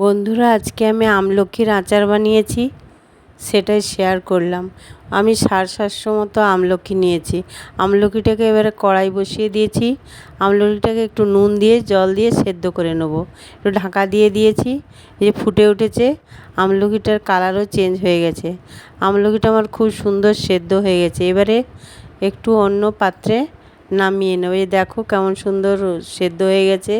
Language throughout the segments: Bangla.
বন্ধুরা, আজকে আমি আমলকির আচার বানিয়েছি, সেটাই শেয়ার করলাম। আমি সাড়ে সাতশো মতো আমলকি নিয়েছি। আমলকিটাকে এবারে কড়াই বসিয়ে দিয়েছি। আমলকিটাকে একটু নুন দিয়ে, জল দিয়ে সেদ্ধ করে নেব। একটু ঢাকা দিয়ে দিয়েছি, এই যে ফুটে উঠেছে, আমলকিটার কালারও চেঞ্জ হয়ে গেছে। আমলকিটা আমার খুব সুন্দর সেদ্ধ হয়ে গেছে। এবারে একটু অন্য পাত্রে নামিয়ে নেব। এই দেখো কেমন সুন্দর সেদ্ধ হয়ে গেছে।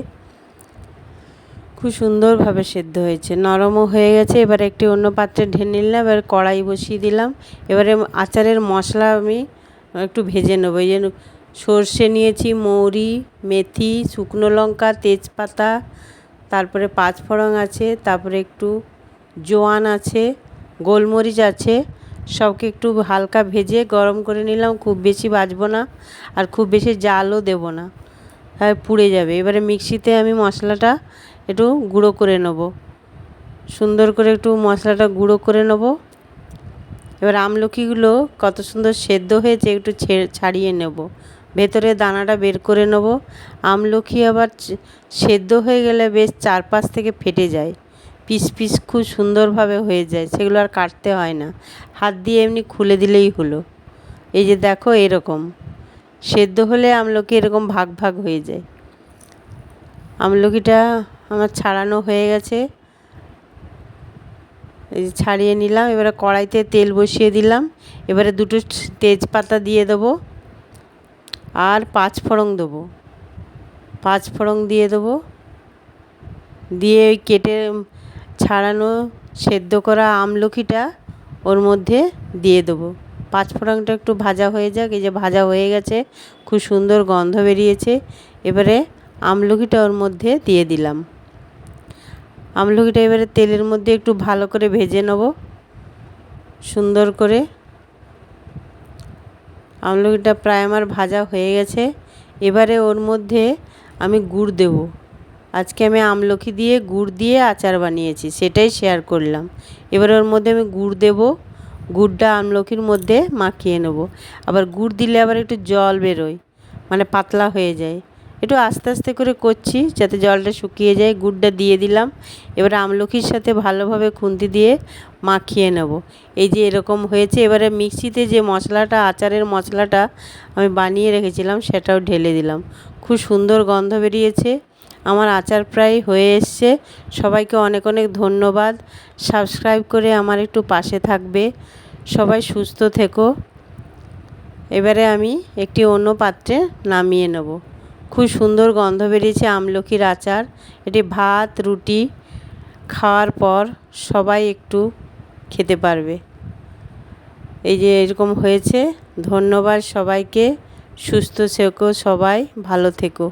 খুব সুন্দরভাবে সেদ্ধ হয়েছে। নরমও হয়ে গেছে, এবার একটি অন্য পাত্রে ঢেলে নিলাম, এবার কড়াই বসিয়ে দিলাম। এবারে আচারের মশলা আমি একটু ভেজে নেব। এই জন্য সর্ষে নিয়েছি, মৌরি, মেথি, শুকনো লঙ্কা, তেজপাতা, তারপরে পাঁচফোড়ন আছে, তারপরে একটু জোয়ান আছে, গোলমরিচ আছে, সবকে একটু হালকা ভেজে গরম করে নিলাম, খুব বেশি ভাজবো না আর খুব বেশি জালও দেবো না হ্যাঁ পুড়ে যাবে। এবারে মিক্সিতে আমি মশলাটা একটু গুঁড়ো করে নেব। সুন্দর করে একটু মশলাটা গুঁড়ো করে নেব। এবার আমলকিগুলো কত সুন্দর সেদ্ধ হয়েছে একটু ছাড়িয়ে নেব। ভেতরে দানাটা বের করে নেব। আমলকি আবার সেদ্ধ হয়ে গেলে বেশ চারপাশ থেকে ফেটে যায়। পিস পিস খুব সুন্দরভাবে হয়ে যায়, সেগুলো আর কাটতে হয় না। হাত দিয়ে এমনি খুলে দিলেই হলো। এই যে দেখো এরকম। সেদ্ধ হলে আমলকি এরকম ভাগ ভাগ হয়ে যায়। আমলকিটা আমার ছাড়ানো হয়ে গেছে। ছাড়িয়ে নিলাম, এবারে কড়াইতে তেল বসিয়ে দিলাম। এবারে দুটো তেজপাতা দিয়ে দেবো আর পাঁচ ফোড়ন দেবো। পাঁচ ফোড়ন দিয়ে দেবো। দিয়ে ওই কেটে ছাড়ানো সেদ্ধ করা আমলকিটা ওর মধ্যে দিয়ে দেবো। পাঁচ ফোড়নটা একটু ভাজা হয়ে যাক, এই যে ভাজা হয়ে গেছে, খুব সুন্দর গন্ধ বেরিয়েছে। এবারে আমলকিটা ওর মধ্যে দিয়ে দিলাম। আমলকিটা এবারে তেলের মধ্যে একটু ভালো করে ভেজে নেব। সুন্দর করে। আমলকিটা প্রায় আমার ভাজা হয়ে গেছে। এবারে ওর মধ্যে আমি গুড় দেব। আজকে আমি আমলকি দিয়ে গুড় দিয়ে আচার বানিয়েছি, সেটাই শেয়ার করলাম। এবারে ওর মধ্যে আমি গুড় দেব। গুড়টা আমলকির মধ্যে মাখিয়ে নেব। আবার গুড় দিলে আবার একটু জল বেরোয় মানে পাতলা হয়ে যায়। একটু আস্তে আস্তে করে করছি, যাতে জলটা শুকিয়ে যায়। গুড়টা দিয়ে দিলাম। এবার আমলকির সাথে ভালোভাবে খুন্তি দিয়ে মাখিয়ে নেব। এই যে এরকম হয়েছে, এবারে মিক্সিতে যে মশলাটা, আচারের মশলাটা আমি বানিয়ে রেখেছিলাম, সেটাও ঢেলে দিলাম। খুব সুন্দর গন্ধ বেরিয়েছে। আমার আচার প্রায় হয়ে এসছে। সবাইকে অনেক অনেক ধন্যবাদ। সাবস্ক্রাইব করে আমার একটু পাশে থাকবে। সবাই সুস্থ থেকো। এবারে আমি একটি অন্য পাত্রে নামিয়ে নেব। খুব সুন্দর গন্ধ বেরিয়েছে আমলকির আচার। এটি ভাত, রুটি খাওয়ার পর সবাই একটু খেতে পারবে। এই যে এরকম হয়েছে। ধন্যবাদ সবাইকে। সুস্থ থেকো সবাই, ভালো থেকো।